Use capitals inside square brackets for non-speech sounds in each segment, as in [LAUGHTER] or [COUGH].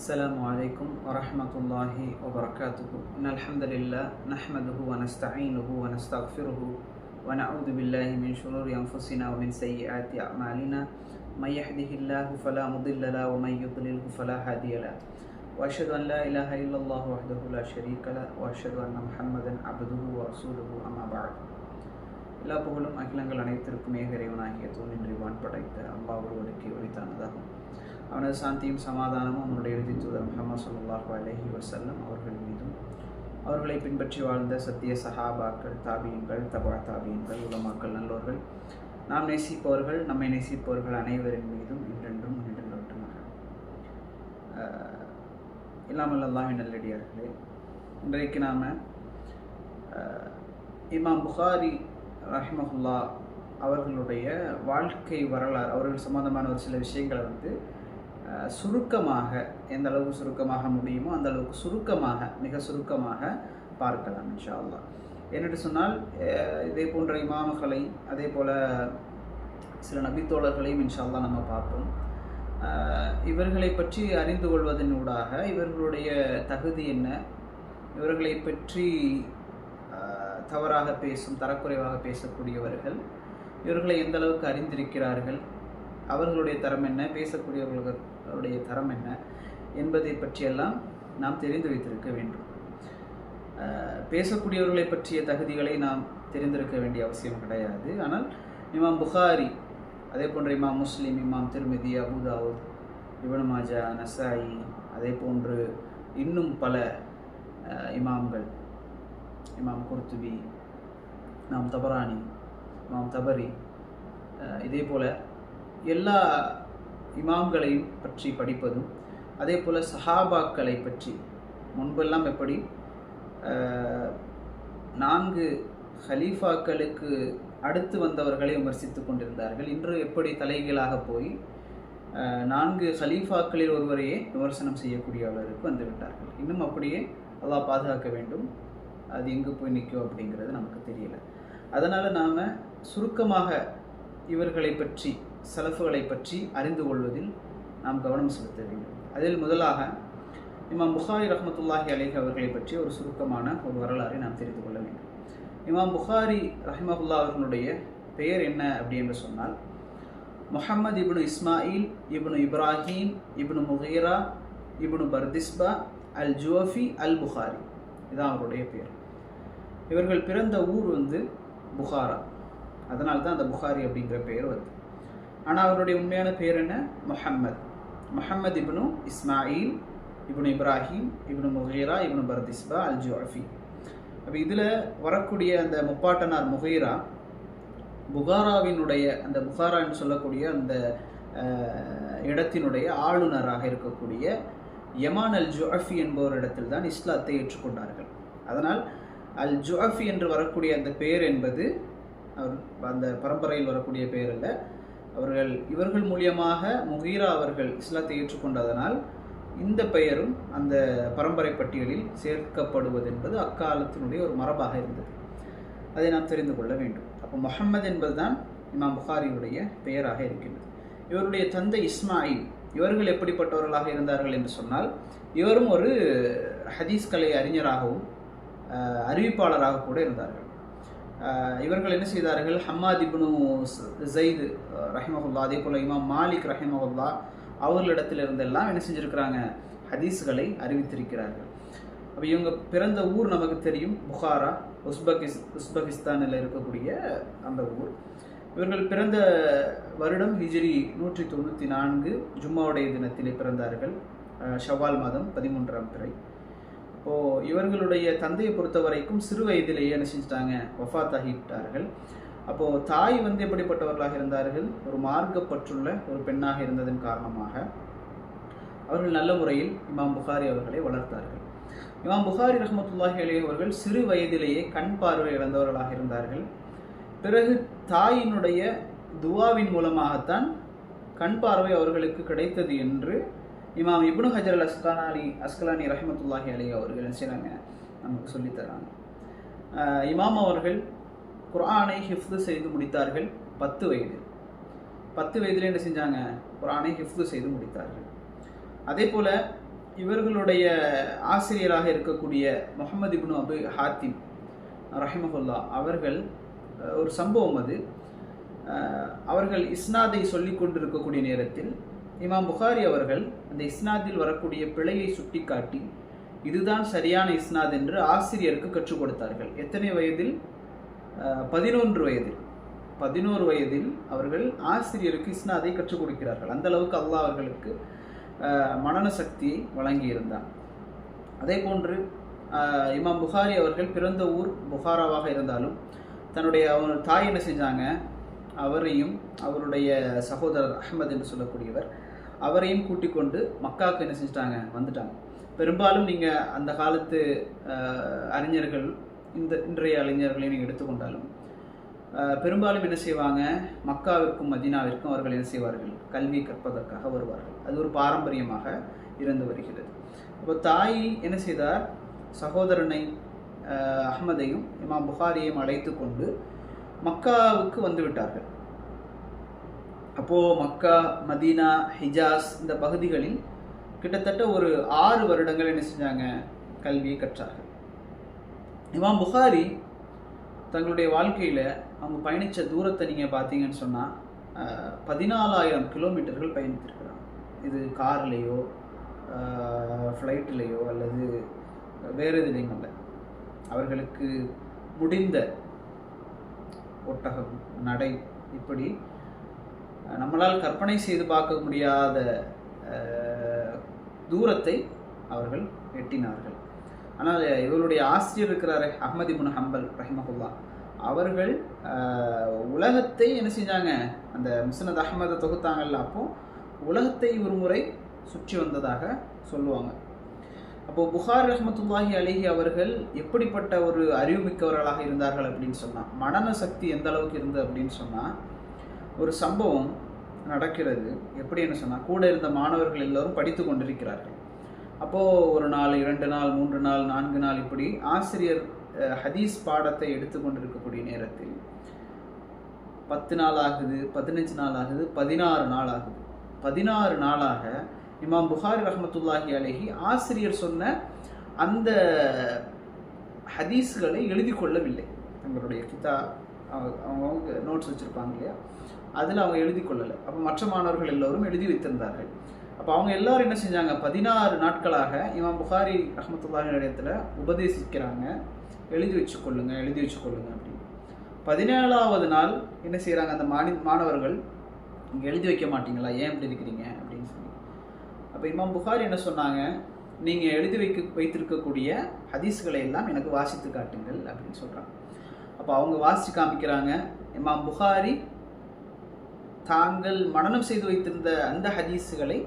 السلام عليكم ورحمة الله وبركاته. إن الحمد لله نحمده ونستعينه ونستغفره ونعوذ بالله من شرور أنفسنا ومن سيئات أعمالنا. من يهده الله فلا مضل له ومن يضلله فلا هادي له. وأشهد أن لا إله إلا الله وحده لا شريك له وأشهد أن محمدا عبده ورسوله أما بعد. எல்லா புகழும் அகிலங்கள் அனைத்திற்குமே இறைவனாகிய தூணின்றி வான்படைத்த அம்பாவோடு ஒடுக்கி ஒழித்தானதாகும் அவனது சாந்தியும் சமாதானமும் அவனுடைய இறுதி தூதர் முகமது சல்லாஹூ அலஹி வசல்லம் அவர்கள் மீதும். அவர்களை பின்பற்றி வாழ்ந்த சத்திய சஹாபாக்கள் தாபியங்கள் தபா தாபியங்கள் உலமாக்கள் நல்லோர்கள் நாம் நேசிப்பவர்கள் நம்மை நேசிப்பவர்கள் அனைவரின் மீதும் இன்றென்றும் நின்று நிறுவட்டுமாக இல்லாமல் அல்லாஹின் நல்லடியார்களே இன்றைக்கு நாம் இமாம் புகாரி ரஹிமஹுல்லா அவர்களுடைய வாழ்க்கை வரலாறு அவர்கள் சம்பந்தமான ஒரு சில விஷயங்களை வந்து சுருக்கமாக எந்த அளவுக்கு சுருக்கமாக முடியுமோ அந்த அளவுக்கு சுருக்கமாக மிக சுருக்கமாக பார்க்கலாம் இன்ஷா அல்லாஹ் என்னென்று சொன்னால் இதே போன்ற இமாம்களை அதே போல் சில நபித்தோழர்களையும் இன்ஷா நம்ம பார்ப்போம். இவர்களை பற்றி அறிந்து கொள்வதனூடாக இவர்களுடைய தகுதி என்ன? இவர்களை பற்றி தவறாக பேசும் தரக்குறைவாக பேசக்கூடியவர்கள் இவர்களை எந்த அளவுக்கு அறிந்திருக்கிறார்கள்? அவர்களுடைய தரம் என்ன? பேசக்கூடியவர்களுக்கு அவருடைய தரம் என்ன என்பதை பற்றியெல்லாம் நாம் தெரிந்து வைத்திருக்க வேண்டும். பேசக்கூடியவர்களை பற்றிய தகுதிகளை நாம் தெரிந்திருக்க வேண்டிய அவசியம் கிடையாது. ஆனால் இமாம் புகாரி அதே போன்ற இமாம் முஸ்லீம் இமாம் திருமதி அபுதாவூத் இவன் மாஜா நசாயி அதே போன்று இன்னும் பல இமாம்கள் இமாம் குர்துபி இமாம் தபரானி இமாம் தபரி இதே போல் எல்லா இமாம்களை பற்றி படிப்பதும் அதே போல் சஹாபாக்களை பற்றி. முன்பெல்லாம் எப்படி? நான்கு ஹலீஃபாக்களுக்கு அடுத்து வந்தவர்களை விமர்சித்து கொண்டிருந்தார்கள். இன்று எப்படி தலைகீழாக போய் நான்கு ஹலீஃபாக்களில் ஒருவரையே விமர்சனம் செய்யக்கூடிய அளவிற்கு இன்னும் அப்படியே அல்லாஹ் பாதுகாக்க வேண்டும். அது எங்கே போய் நிற்கும் அப்படிங்கிறது நமக்கு தெரியல. அதனால் நாம் சுருக்கமாக இவர்களை பற்றி சலஃபுகளை பற்றி அறிந்து கொள்வதில் நாம் கவனம் செலுத்த வேண்டும். அதில் முதலாக இமாம் புகாரி ரஹமத்துல்லாஹி அலைஹி அவர்களை பற்றி ஒரு சுருக்கமான ஒரு வரலாறை நாம் தெரிந்து கொள்ள வேண்டும். இமாம் புகாரி ரஹ்மஹுல்லா அவர்களுடைய பெயர் என்ன அப்படி என்று சொன்னால் முஹம்மது இப்னு இஸ்மாயில் இப்னு இப்ராஹீம் இப்னு முகீரா இப்னு பர்திஸ்பா அல் ஜுவஃபி அல் புகாரி. இதுதான் அவருடைய பேர் இவர்கள் பிறந்த ஊர் வந்து புகாரா. அதனால்தான் அந்த புகாரி அப்படிங்கிற பெயர் வருது ஆனால் அவருடைய உண்மையான பேர் என்ன? முஹம்மத். முஹம்மது இப்னு இஸ்மாயில் இப்னு இப்ராஹிம் இப்னு முஹீரா இப்னு பரதிஸ்பா அல் ஜுஹஃபி அப்போ இதில் வரக்கூடிய அந்த முப்பாட்டனார் முஹீரா புகாராவினுடைய அந்த புகாரான்னு சொல்லக்கூடிய அந்த இடத்தினுடைய ஆளுநராக இருக்கக்கூடிய யமான் அல் ஜுஅஃபி என்பவர் இடத்தில் தான் இஸ்லாத்தை ஏற்றுக்கொண்டார்கள். அதனால் அல் ஜுஅஃபி என்று வரக்கூடிய அந்த பெயர் என்பது அவர் அந்த பரம்பரையில் வரக்கூடிய பெயர் அல்ல. அவர்கள் இவர்கள் மூலியமாக முகீரா அவர்கள் இஸ்லாத்தை ஏற்றுக்கொண்டதனால் இந்த பெயரும் அந்த பரம்பரை பட்டியலில் சேர்க்கப்படுவது என்பது அக்காலத்தினுடைய ஒரு மரபாக இருந்தது. அதை நாம் தெரிந்து கொள்ள வேண்டும். அப்போ முஹம்மது என்பதுதான் இமாம் புகாரியுடைய பெயராக இருக்கின்றது. இவருடைய தந்தை இஸ்மாயில் இவர்கள் எப்படிப்பட்டவர்களாக இருந்தார்கள் என்று சொன்னால் இவரும் ஒரு ஹதீஸ் கலை அறிஞராகவும் அறிவிப்பாளராக கூட இருந்தார்கள். இவர்கள் என்ன செய்தார்கள்? ஹம்மாத் இப்னு ஜெயிது ரஹிமஹுல்லா அதே போல் இமாம் மாலிக் ரஹிமஹுல்லா அவர்களிடத்தில் இருந்தெல்லாம் என்ன செஞ்சுருக்கிறாங்க? ஹதீஸ்களை அறிவித்திருக்கிறார்கள். அப்போ இவங்க பிறந்த ஊர் நமக்கு தெரியும். புகாரா உஸ்பகிஸ் உஸ்பகிஸ்தானில் இருக்கக்கூடிய அந்த ஊர். இவர்கள் பிறந்த வருடம் ஹிஜ்ரி நூற்றி தொண்ணூற்றி நான்கு ஜும்மாவுடைய தினத்திலே பிறந்தார்கள். ஷவால் மாதம் பதிமூன்றாம் பிறை. இப்போது இவர்களுடைய தந்தையை பொறுத்த வரைக்கும் சிறு வயதிலேயே என்ன செஞ்சிட்டாங்க? வஃபாத் அப்போது தாய் வந்து எப்படிப்பட்டவர்களாக இருந்தார்கள்? ஒரு மார்க்கப்பற்றுள்ள ஒரு பெண்ணாக இருந்ததன் காரணமாக அவர்கள் நல்ல முறையில் இமாம் புகாரி அவர்களை வளர்த்தார்கள். இமாம் புகாரி ரஹமத்துல்லாஹி அலைஹி அவர்கள் சிறு வயதிலேயே கண் பார்வை இழந்தவர்களாக இருந்தார்கள். பிறகு தாயினுடைய துவாவின் மூலமாகத்தான் கண் பார்வை அவர்களுக்கு கிடைத்தது என்று இமாம் இப்னு ஹஜர் அல் அஸ்கலானி அஸ்கலானி ரஹமத்துல்லாஹி அலி அவர்கள் என்ன செய்கிறாங்க நமக்கு சொல்லித்தராங்க இமாம் அவர்கள் குரானை ஹிஃப்து செய்து முடித்தார்கள் பத்து வயது. பத்து வயதில் என்ன செஞ்சாங்க? குரானை ஹிஃப்து செய்து முடித்தார்கள். அதே போல் இவர்களுடைய ஆசிரியராக இருக்கக்கூடிய முகமது இப்னு அபு ஹாத்திம் ரஹிமஹுல்லா அவர்கள் ஒரு சம்பவம் அது. அவர்கள் இஸ்னாதை சொல்லிக் கொண்டிருக்கக்கூடிய நேரத்தில் இமாம் புகாரி அவர்கள் அந்த இஸ்னாதில் வரக்கூடிய பிழையை சுட்டிக்காட்டி இதுதான் சரியான இஸ்னாத் என்று ஆசிரியருக்கு கற்றுக் கொடுத்தார்கள். எத்தனை வயதில்? பதினொன்று வயதில். பதினோரு வயதில் அவர்கள் ஆசிரியருக்கு இஸ்னாதை கற்றுக் கொடுக்கிறார்கள். அந்த அளவுக்கு அல்லாஹ் அவர்களுக்கு மனன சக்தியை வழங்கியிருந்தார் அதே போன்று இமாம் புகாரி அவர்கள் பிறந்த ஊர் புகாராவாக இருந்தாலும் தன்னுடைய அவர் தாய் என்ன செஞ்சாங்க? அவரையும் அவருடைய சகோதரர் அஹமது என்று சொல்லக்கூடியவர் அவரையும் கூட்டிக் கொண்டு மக்காவுக்கு என்ன செஞ்சிட்டாங்க? வந்துட்டாங்க. பெரும்பாலும் நீங்கள் அந்த காலத்து அறிஞர்கள் இந்த இன்றைய அறிஞர்களை நீங்கள் எடுத்துக்கொண்டாலும் பெரும்பாலும் என்ன செய்வாங்க? மக்காவிற்கும் மதீனாவிற்கும் அவர்கள் என்ன செய்வார்கள்? கல்வி கற்பதற்காக வருவார்கள். அது ஒரு பாரம்பரியமாக இருந்து வருகிறது. அப்போ தாய் என்ன செய்தார்? சகோதரனை அஹமதையும் அஹ்மதையும் இமாம் புகாரியையும் அழைத்து கொண்டு மக்காவுக்கு வந்து விட்டார்கள். அப்போது மக்கா மதீனா ஹிஜாஸ் இந்த பகுதிகளில் கிட்டத்தட்ட ஒரு ஆறு வருடங்கள் என்ன செஞ்சாங்க? கல்வியை கற்றார்கள். இமாம் புகாரி தங்களுடைய வாழ்க்கையில் அவங்க பயணித்த தூரத்தை நீங்கள் பார்த்தீங்கன்னு சொன்னால் பதினாலாயிரம் கிலோமீட்டர்கள் பயணித்திருக்கிறாங்க. இது கார்லேயோ ஃப்ளைட்லேயோ அல்லது வேறு எதுலேயும் இல்லை அவர்களுக்கு முடிந்த ஒட்டகம் நடை இப்படி நம்மளால் கற்பனை செய்து பார்க்க முடியாத தூரத்தை அவர்கள் எட்டினார்கள். ஆனால் இவருடைய ஆசிரியர் இருக்கிறாரே அஹ்மதி முன் ஹம்பல் ரஹிமஹுல்லா. அவர்கள் உலகத்தை என்ன செஞ்சாங்க? அந்த முசனத் அஹமதை தொகுத்தாங்கல்ல அப்போ உலகத்தை ஒரு முறை சுற்றி வந்ததாக சொல்லுவாங்க. அப்போது புகார் ரஹமத்துல்லாஹி அலிஹி அவர்கள் எப்படிப்பட்ட ஒரு அறிவுமிக்கவர்களாக இருந்தார்கள் அப்படின்னு சொன்னால் மனன சக்தி எந்த அளவுக்கு இருந்தது அப்படின்னு சொன்னால் ஒரு சம்பவம் நடக்கிறது. எப்படின்னு சொன்னால் கூட இருந்த மாணவர்கள் எல்லோரும் படித்து கொண்டிருக்கிறார்கள். அப்போது ஒரு நாள் இரண்டு நாள் மூன்று நாள் நான்கு நாள் இப்படி ஆசிரியர் ஹதீஸ் பாடத்தை எடுத்துக்கொண்டிருக்கக்கூடிய நேரத்தில் பத்து நாள் ஆகுது பதினஞ்சு நாள் ஆகுது பதினாறு நாள் ஆகுது. பதினாறு நாளாக இமாம் புகாரி ரஹமத்துல்லாஹி அலஹி ஆசிரியர் சொன்ன அந்த ஹதீஸ்களை எழுதி கொள்ளவில்லை. தங்களுடைய கிதா அவங்க அவங்க நோட்ஸ் வச்சுருப்பாங்க இல்லையா? அதில் அவங்க எழுதி கொள்ளலை. அப்போ மற்ற மாணவர்கள் எல்லோரும் எழுதி வைத்திருந்தார்கள். அப்போ அவங்க எல்லாரும் என்ன செஞ்சாங்க? பதினாறு நாட்களாக இமாம் புகாரி ரஹ்மத்துல்லாஹி இடத்துல உபதேசிக்கிறாங்க. எழுதி வச்சுக்கொள்ளுங்க எழுதி வச்சுக்கொள்ளுங்க அப்படின்னு. பதினேழாவது நாள் என்ன செய்கிறாங்க? அந்த மாணி மாணவர்கள் இங்கே எழுதி வைக்க மாட்டீங்களா? ஏன் இப்படி இருக்கிறீங்க? அப்படின்னு சொல்லி. அப்போ இமாம் புகாரி என்ன சொன்னாங்க? நீங்கள் எழுதி வைக்க வைத்திருக்கக்கூடிய ஹதீஸ்களை எல்லாம் எனக்கு வாசித்து காட்டுங்கள் அப்படின்னு சொல்கிறாங்க அப்போ அவங்க வாசித்து காமிக்கிறாங்க. இமாம் புகாரி தாங்கள் மனனம் செய்து வைத்திருந்த அந்த ஹதீஸுகளை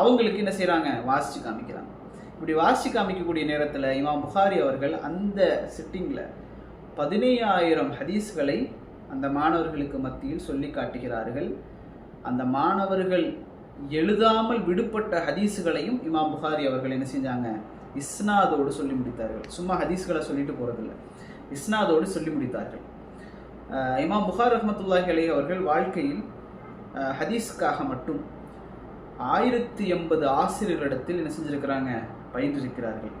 அவங்களுக்கு என்ன செய்கிறாங்க வாசித்து காமிக்கிறாங்க. இப்படி வாசித்து காமிக்கக்கூடிய நேரத்தில் இமாம் புகாரி அவர்கள் அந்த சிட்டிங்கில் பதினையாயிரம் ஹதீஸ்களை அந்த மாணவர்களுக்கு மத்தியில் சொல்லி காட்டுகிறார்கள். அந்த மாணவர்கள் எழுதாமல் விடுபட்ட ஹதீஸுகளையும் இமாம் புகாரி அவர்கள் என்ன செஞ்சாங்க? இஸ்னாதோடு சொல்லி முடித்தார்கள். சும்மா ஹதீஸ்களை சொல்லிட்டு போகிறதில்ல இஸ்னாதோடு சொல்லி முடித்தார்கள். இமாம் புகார் ரஹமத்துல்லாஹி அலி அவர்கள் வாழ்க்கையில் ஹதீஸுக்காக மட்டும் ஆயிரத்தி எண்பது ஆசிரியர்களிடத்தில் என்ன செஞ்சிருக்கிறாங்க? பயின்றிருக்கிறார்கள்.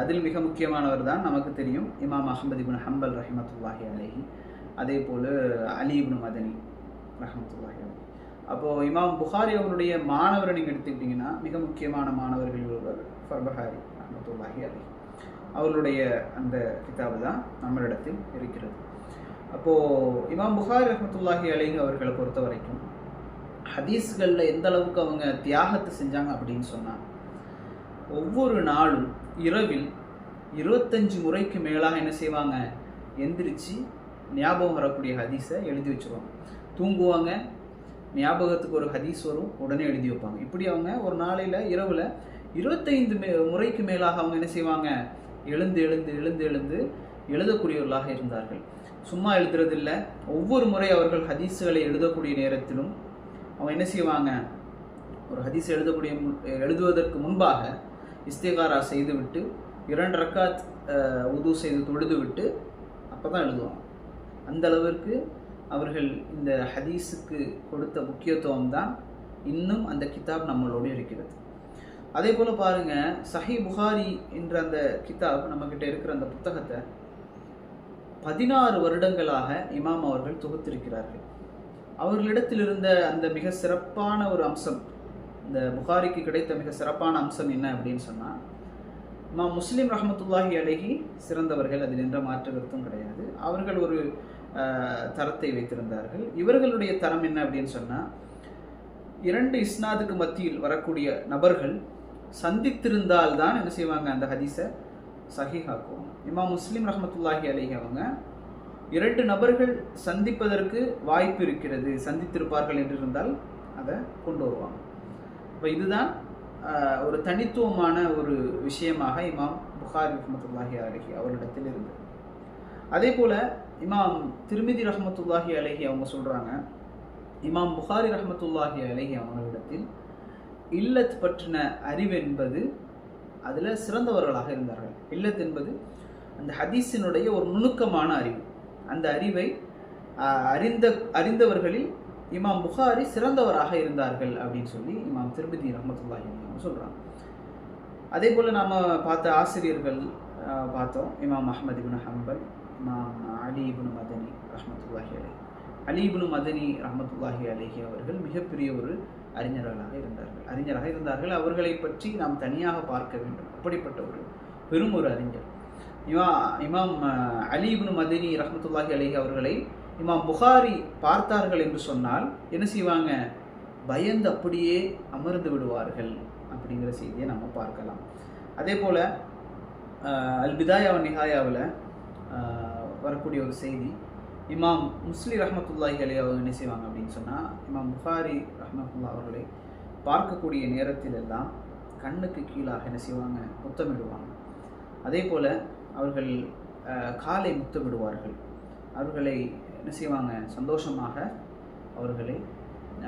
அதில் மிக முக்கியமானவர் தான் நமக்கு தெரியும். இமாம் அஹமது இப்னு ஹம்பல் ரஹமத்துல்லாஹி அலஹி. அதே போல் அலி இப்னு மதனி ரஹமத்துல்லாஹி அலைஹி. அப்போது இமாம் புகாரி அவருடைய மாணவரை நீங்கள் எடுத்துக்கிட்டிங்கன்னா மிக முக்கியமான மாணவர்கள் ஒருவர் ஃபர்பஹாரி ரஹமத்துல்லாஹி அலைஹி. அவர்களுடைய அந்த கிதாபு தான் நம்மளிடத்தில் இருக்கிறது. அப்போது இமாம் புகாரி ரஹமத்துல்லாஹி அலிங் அவர்களை பொறுத்த வரைக்கும் ஹதீஸ்களில் எந்த அளவுக்கு அவங்க தியாகத்தை செஞ்சாங்க அப்படின்னு சொன்னாங்க ஒவ்வொரு நாளும் இரவில் இருபத்தஞ்சு முறைக்கு மேலாக என்ன செய்வாங்க? எந்திரிச்சு ஞாபகம் வரக்கூடிய ஹதீஸை எழுதி வச்சுருவாங்க. தூங்குவாங்க ஞாபகத்துக்கு ஒரு ஹதீஸ் வரும் உடனே எழுதி வைப்பாங்க. இப்படி அவங்க ஒரு நாளையில் இரவில் இருபத்தைந்து மே முறைக்கு மேலாக அவங்க என்ன செய்வாங்க? எழுந்து எழுந்து எழுந்து எழுந்து எழுதக்கூடியவர்களாக இருந்தார்கள். சும்மா எழுதுறதில்லை. ஒவ்வொரு முறை அவர்கள் ஹதீஸுகளை எழுதக்கூடிய நேரத்திலும் அவங்க என்ன செய்வாங்க? ஒரு ஹதீஸ் எழுதக்கூடிய முன்- எழுதுவதற்கு முன்பாக இஸ்திகாரா செய்துவிட்டு இரண்டு ரக்காத் உது செய்து தொழுதுவிட்டு அப்போ தான் எழுதுவாங்க. அந்த அளவிற்கு அவர்கள் இந்த ஹதீஸுக்கு கொடுத்த முக்கியத்துவம் தான் இன்னும் அந்த கிதாப் நம்மளோடு இருக்கிறது. அதே போல் பாருங்க சஹி புகாரி என்ற அந்த கிதாப் நம்மக்கிட்ட இருக்கிற அந்த புத்தகத்தை பதினாறு வருடங்களாக இமாம் அவர்கள் தொகுத்திருக்கிறார்கள். அவர்களிடத்தில் இருந்த அந்த மிக சிறப்பான ஒரு அம்சம் இந்த புகாரிக்கு கிடைத்த மிக சிறப்பான அம்சம் என்ன அப்படின்னு சொன்னால் இமாம் முஸ்லீம் ரஹமத்துல்லாஹி அழகி சிறந்தவர்கள் அதில் என்ற மாற்று கருத்தும் கிடையாது. அவர்கள் ஒரு தரத்தை வைத்திருந்தார்கள். இவர்களுடைய தரம் என்ன அப்படின்னு சொன்னால் இரண்டு இஸ்னாதுக்கு மத்தியில் வரக்கூடிய நபர்கள் சந்தித்திருந்தால் தான் என்ன செய்வாங்க அந்த ஹதீஸை சஹிஹாக்கும். இமாம் முஸ்லீம் ரஹமத்துல்லாஹி அலைஹி அவங்க இரண்டு நபர்கள் சந்திப்பதற்கு வாய்ப்பு இருக்கிறது சந்தித்திருப்பார்கள் என்று இருந்தால் அதை கொண்டு வருவாங்க. இப்போ இதுதான் ஒரு தனித்துவமான ஒரு விஷயமாக இமாம் புகாரி ரஹமத்துல்லாஹி அலஹி அவரிடத்தில் இருந்தது அதே போல் இமாம் திருமிதி ரஹமத்துல்லாஹி அலஹி அவங்க சொல்கிறாங்க இமாம் புகாரி ரஹமத்துல்லாஹி அலஹி அவர்களிடத்தில் இல்லத் பற்றின அறிவு என்பது அதில் சிறந்தவர்களாக இருந்தார்கள். இல்லத் என்பது அந்த ஹதீஸினுடைய ஒரு நுணுக்கமான அறிவு. அந்த அறிவை அறிந்த அறிந்தவர்களில் இமாம் புகாரி சிறந்தவராக இருந்தார்கள் அப்படின்னு சொல்லி இமாம் திருப்பதி ரஹமத்துல்லாஹி சொல்கிறாங்க அதே போல் நாம் பார்த்த ஆசிரியர்கள் பார்த்தோம். இமாம் அஹமது இப்னு ஹம்பல் இமாம் அலி இப்னு மதனி ரஹமத்துல்லாஹி அலி அலி இப்னு மதனி ரஹமத்துல்லாஹி அலைஹி அவர்கள் மிகப்பெரிய ஒரு அறிஞர்களாக இருந்தார்கள். அறிஞராக இருந்தார்கள். அவர்களை பற்றி நாம் தனியாக பார்க்க வேண்டும். அப்படிப்பட்ட ஒரு பெரும் ஒரு அறிஞர். இமா இமாம் அஹ், மதினி ரஹமத்துல்லாஹி அலி அவர்களை இமாம் புகாரி பார்த்தார்கள் என்று சொன்னால் என்ன செய்வாங்க? பயந்து அப்படியே அமர்ந்து விடுவார்கள் அப்படிங்கிற செய்தியை நம்ம பார்க்கலாம். அதே போல் அல் பிதாயா நிகாயாவில் வரக்கூடிய ஒரு செய்தி இமாம் முஸ்லி ரஹமத்துல்லாஹி அலி அவங்க என்ன செய்வாங்க அப்படின்னு சொன்னால் இமாம் புகாரி ரஹமத்துல்லா அவர்களை பார்க்கக்கூடிய நேரத்தில் எல்லாம் கண்ணுக்கு கீழாக என்ன செய்வாங்க? முத்தமிடுவாங்க. அதே போல் அவர்கள் காலை முத்தமிடுவார்கள். அவர்களை என்ன செய்வாங்க? சந்தோஷமாக அவர்களை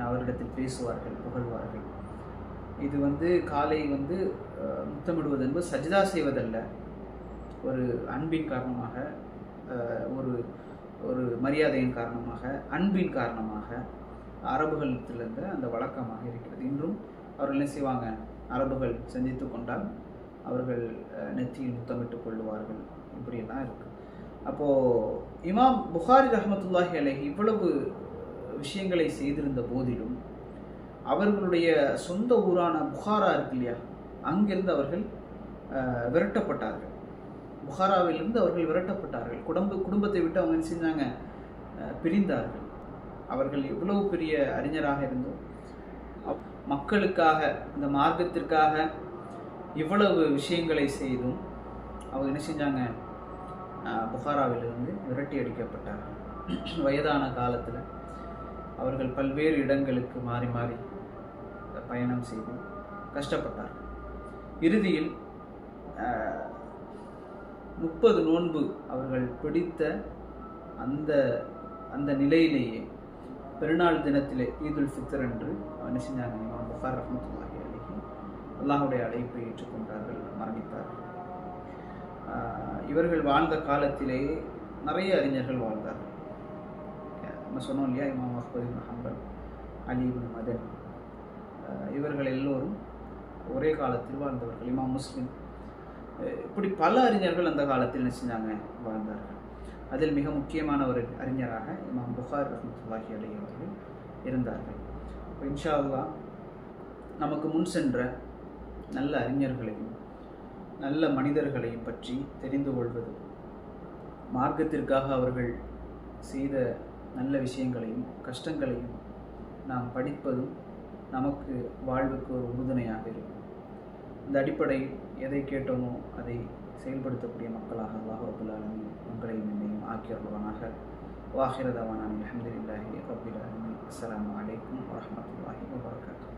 அவரிடத்தில் பேசுவார்கள் புகழ்வார்கள். இது வந்து காலை வந்து முத்தமிடுவது என்பது சஜிதா செய்வதல்ல. ஒரு அன்பின் காரணமாக ஒரு ஒரு மரியாதையின் காரணமாக அன்பின் காரணமாக அரபுகளிடத்திலிருந்து அந்த வழக்கமாக இருக்கிறது. இன்றும் அவர்கள் என்ன செய்வாங்க? அரபுகள் சந்தித்து கொண்டால் அவர்கள் நெத்தியில் முத்தமிட்டுக் கொள்ளுவார்கள். இப்படியெல்லாம் இருக்கு. அப்போது இமாம் புகாரி ரஹமத்துல்லாஹி அலைஹி இவ்வளவு விஷயங்களை செய்திருந்த போதிலும் அவர்களுடைய சொந்த ஊரான புகாரா இருக்கு இல்லையா? அங்கிருந்து அவர்கள் விரட்டப்பட்டார்கள். புகாராவிலிருந்து அவர்கள் விரட்டப்பட்டார்கள். குடும்ப குடும்பத்தை விட்டு அவங்க என்ன செஞ்சாங்க? பிரிந்தார்கள். அவர்கள் எவ்வளவு பெரிய அறிஞராக இருந்தோ மக்களுக்காக இந்த மார்க்கத்திற்காக இவ்வளவு விஷயங்களை செய்தும் அவங்க என்ன செஞ்சாங்க? புகாராவிலிருந்து விரட்டி அடிக்கப்பட்டார்கள். [CLEARS THROAT] வயதான காலத்தில் அவர்கள் பல்வேறு இடங்களுக்கு மாறி மாறி பயணம் செய்து கஷ்டப்பட்டார்கள். இறுதியில் முப்பது நோன்பு அவர்கள் பிடித்த அந்த அந்த நிலையிலேயே பெருநாள் தினத்திலே ஈதுல் ஃபித்தர் என்று என்ன செஞ்சாங்க இமாம் புகார் ரஹமத்துல்லாஹி அலைஹி அல்லாஹுடைய அழைப்பை ஏற்றுக்கொண்டார்கள் மரணித்தார்கள். இவர்கள் வாழ்ந்த காலத்திலேயே நிறைய அறிஞர்கள் வாழ்ந்தார்கள். நம்ம சொன்னோம் இல்லையா இமாம் அஹ்பதி இப்னு ஹம்பல் அலி மதன். இவர்கள் எல்லோரும் ஒரே காலத்தில் வாழ்ந்தவர்கள். இமாம் முஸ்லீம் இப்படி பல அறிஞர்கள் அந்த காலத்தில் என்ன செஞ்சாங்க? வாழ்ந்தார்கள். அதில் மிக முக்கியமான ஒரு அறிஞராக இமாம் புகார் ரஹமத்துல்லாஹி அலி அவர்கள் இருந்தார்கள். இன்ஷா நமக்கு முன் சென்ற நல்ல அறிஞர்களையும் நல்ல மனிதர்களையும் பற்றி தெரிந்து கொள்வது மார்க்கத்திற்காக அவர்கள் செய்த நல்ல விஷயங்களையும் கஷ்டங்களையும் நாம் படிப்பதும் நமக்கு வாழ்வுக்கு ஒரு உறுதுணையாக இருக்கும். இந்த அடிப்படையில் எதை கேட்டோமோ அதை செயல்படுத்தக்கூடிய மக்களாக அல்லாஹ் உங்களையும் என்னையும் ஆக்கியவர்களாக வாஹிரதவானான் அஹமதுல்லாஹி ரபுல் அஸ்லாம் வலைக்கம் அலைக்கும் வரஹ்மத்துல்லாஹி